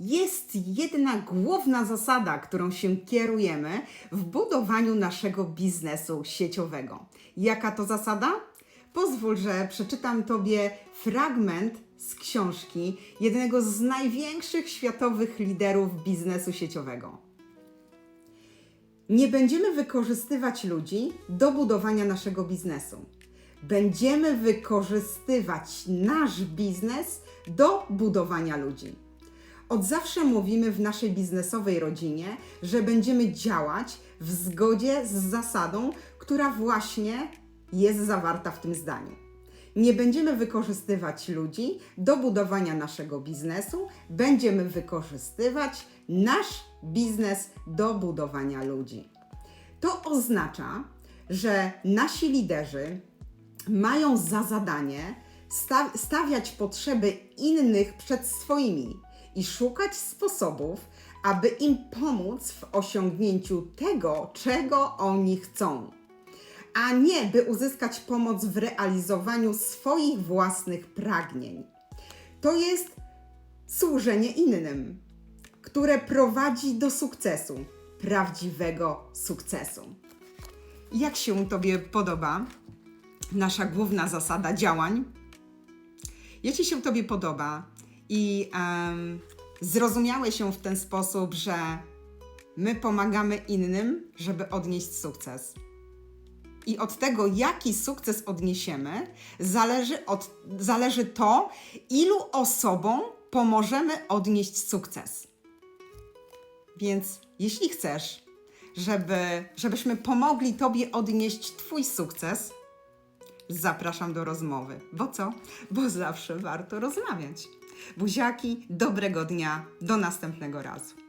Jest jedna główna zasada, którą się kierujemy w budowaniu naszego biznesu sieciowego. Jaka to zasada? Pozwól, że przeczytam Tobie fragment z książki jednego z największych światowych liderów biznesu sieciowego. Nie będziemy wykorzystywać ludzi do budowania naszego biznesu. Będziemy wykorzystywać nasz biznes do budowania ludzi. Od zawsze mówimy w naszej biznesowej rodzinie, że będziemy działać w zgodzie z zasadą, która właśnie jest zawarta w tym zdaniu. Nie będziemy wykorzystywać ludzi do budowania naszego biznesu, będziemy wykorzystywać nasz biznes do budowania ludzi. To oznacza, że nasi liderzy mają za zadanie sta- stawiać potrzeby innych przed swoimi i szukać sposobów, aby im pomóc w osiągnięciu tego, czego oni chcą a nie by uzyskać pomoc w realizowaniu swoich własnych pragnień. To jest służenie innym, które prowadzi do sukcesu, prawdziwego sukcesu. Jak się Tobie podoba nasza główna zasada działań? Jeśli się Tobie podoba i em, zrozumiałeś się w ten sposób, że my pomagamy innym, żeby odnieść sukces, i od tego, jaki sukces odniesiemy, zależy, od, zależy to, ilu osobom pomożemy odnieść sukces. Więc jeśli chcesz, żeby, żebyśmy pomogli Tobie odnieść Twój sukces, zapraszam do rozmowy. Bo co? Bo zawsze warto rozmawiać. Buziaki, dobrego dnia, do następnego razu.